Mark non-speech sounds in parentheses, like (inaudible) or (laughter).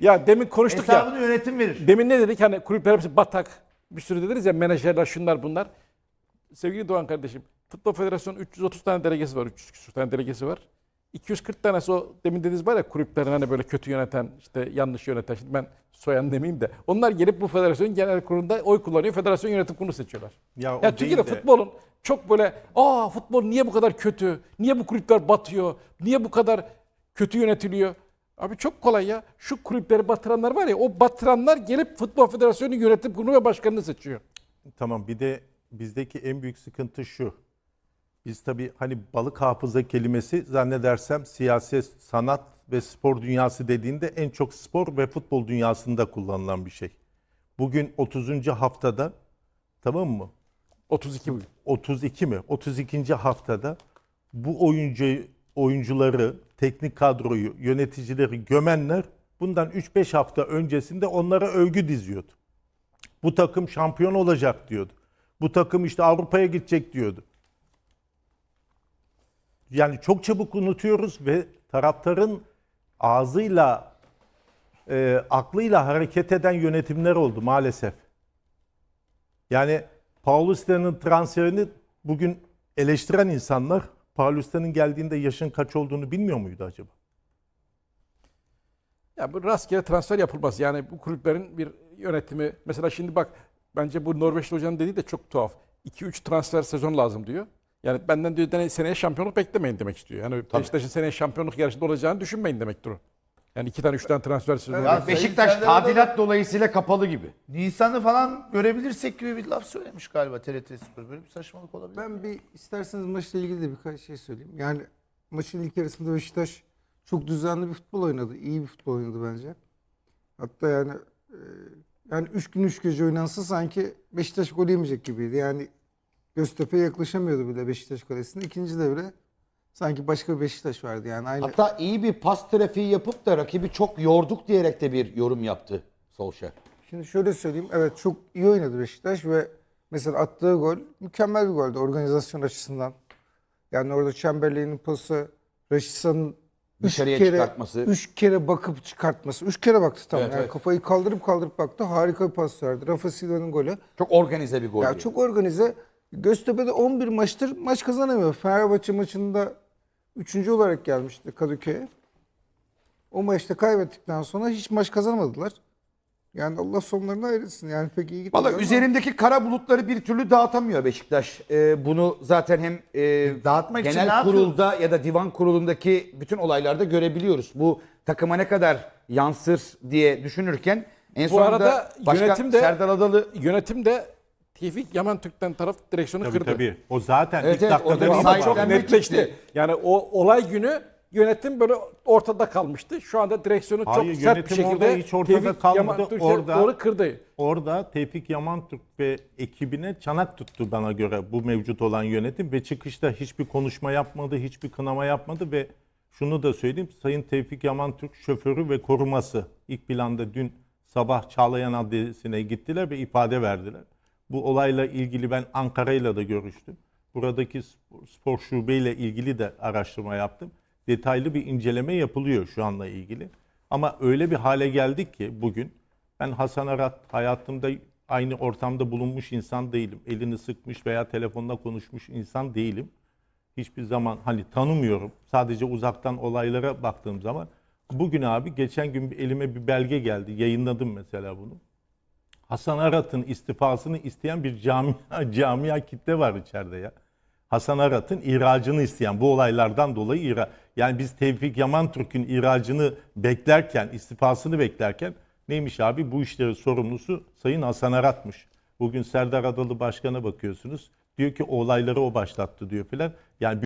Ya demin konuştuk ya. Hesabını yönetim verir. Demin ne dedik? Hani kulüpler hepsi batak. Bir sürü dediniz ya menajerler şunlar bunlar. Sevgili Doğan kardeşim, Futbol Federasyonu 330 tane delegesi var. 300 küsur tane delegesi var. 240 tanesi o demin dediğiniz var ya kulüplerin hani böyle kötü yöneten, işte yanlış yöneten. Şimdi ben soyan demeyeyim de. Onlar gelip bu federasyonun genel kurulunda oy kullanıyor. Federasyon yönetim kurulu seçiyorlar. Ya o Ya Türkiye'de de- futbolun çok böyle aa futbol niye bu kadar kötü? Niye bu kulüpler batıyor? Niye bu kadar kötü yönetiliyor? Abi çok kolay ya. Şu kulüpleri batıranlar var ya o batıranlar gelip Futbol Federasyonu yönetim kurulu ve başkanını seçiyor. Tamam bir de bizdeki en büyük sıkıntı şu. Biz tabii hani balık hafıza kelimesi zannedersem siyaset, sanat ve spor dünyası dediğinde en çok spor ve futbol dünyasında kullanılan bir şey. Bugün 30. haftada tamam mı? 32 bugün. 32 mi? 32. haftada bu oyuncu oyuncuları, teknik kadroyu, yöneticileri gömenler bundan 3-5 hafta öncesinde onlara övgü diziyordu. Bu takım şampiyon olacak diyordu. Bu takım işte Avrupa'ya gidecek diyordu. Yani çok çabuk unutuyoruz ve taraftarın ağzıyla, e, aklıyla hareket eden yönetimler oldu maalesef. Yani Paulista'nın transferini bugün eleştiren insanlar Paulista'nın geldiğinde yaşın kaç olduğunu bilmiyor muydu acaba? Ya bu rastgele transfer yapılmaz. Yani bu kulüplerin bir yönetimi. Mesela şimdi bak bence bu Norveçli hocanın dediği de çok tuhaf. 2-3 transfer sezon lazım diyor. Yani benden diyor "Dene- seneye şampiyonluk beklemeyin demek istiyor. Yani Beşiktaş'ın seneye şampiyonluk yarışında olacağını düşünmeyin demektir o. Yani iki tane üç tane transfer sezonu. Ya Beşiktaş Sayın tadilat dolayısıyla kapalı gibi. Nisan'ı falan görebilirsek gibi bir laf söylemiş galiba TRT Spor. Böyle bir saçmalık olabilir. Ben bir isterseniz maçla ilgili de birkaç şey söyleyeyim. Yani maçın ilk yarısında Beşiktaş çok düzenli bir futbol oynadı. İyi bir futbol oynadı bence. Hatta yani e, yani 3 gün 3 gece oynansa sanki Beşiktaş gol yemeyecek gibiydi. Yani Göztepe'ye yaklaşamıyordu bile Beşiktaş kalesine. İkinci devre sanki başka bir Beşiktaş vardı yani. Aynı Hatta iyi bir pas trafiği yapıp da rakibi çok yorduk diyerek de bir yorum yaptı Solskjaer. Şimdi şöyle söyleyeyim. Evet çok iyi oynadı Beşiktaş ve mesela attığı gol mükemmel bir goldü organizasyon açısından. Yani orada Chamberlain'in pası, Raşitsa'nın üç Dışarıya kere, çıkartması. Üç kere bakıp çıkartması. Üç kere baktı tam. Evet, yani evet. kafayı kaldırıp kaldırıp baktı. Harika bir pas verdi. Rafa Silva'nın golü. Çok organize bir gol. Ya diyor. çok organize. Göztepe'de 11 maçtır maç kazanamıyor. Fenerbahçe maçında 3. olarak gelmişti Kadıköy'e. O maçta kaybettikten sonra hiç maç kazanamadılar. Yani Allah sonlarını ayırsın. Yani pek iyi gitmedi. Valla ama- üzerindeki kara bulutları bir türlü dağıtamıyor Beşiktaş. Ee, bunu zaten hem e, Dağıtmak için genel ne kurulda ya da divan kurulundaki bütün olaylarda görebiliyoruz. Bu takıma ne kadar yansır diye düşünürken en Bu sonunda arada Başkan yönetim de- Serdar Adalı Yönetim de Tevfik Yaman Türk'ten taraf direksiyonu Tabii kırdı. tabii. O zaten Evet, ilk evet, dakikada orada Ama çok Sahiplenmek netleşti. Yani o olay günü yönetim böyle ortada kalmıştı. Şu anda direksiyonu Hayır, çok sert bir yönetim şekilde orada hiç ortada Tevfik kalmadı. Yaman Türk'e Orada- doğru kırdı. Orada Tevfik Yamantürk ve ekibine çanak tuttu bana göre bu mevcut olan yönetim ve çıkışta hiçbir konuşma yapmadı, hiçbir kınama yapmadı ve şunu da söyleyeyim Sayın Tevfik Yamantürk şoförü ve koruması ilk planda dün sabah Çağlayan Adliyesi'ne gittiler ve ifade verdiler. Bu olayla ilgili ben Ankara'yla da görüştüm. Buradaki spor, spor şubeyle ilgili de araştırma yaptım. Detaylı bir inceleme yapılıyor şu anla ilgili. Ama öyle bir hale geldik ki bugün ben Hasan Arat hayatımda aynı ortamda bulunmuş insan değilim. Elini sıkmış veya telefonla konuşmuş insan değilim. Hiçbir zaman hani tanımıyorum. Sadece uzaktan olaylara baktığım zaman. Bugün abi geçen gün elime bir belge geldi. Yayınladım mesela bunu. Hasan Arat'ın istifasını isteyen bir camia, (laughs) camia kitle var içeride ya. Hasan Arat'ın ihracını isteyen bu olaylardan dolayı ihra. Yani biz Tevfik Yaman Türk'ün ihracını beklerken, istifasını beklerken neymiş abi bu işlerin sorumlusu Sayın Hasan Arat'mış. Bugün Serdar Adalı Başkan'a bakıyorsunuz. Diyor ki olayları o başlattı diyor filan. Yani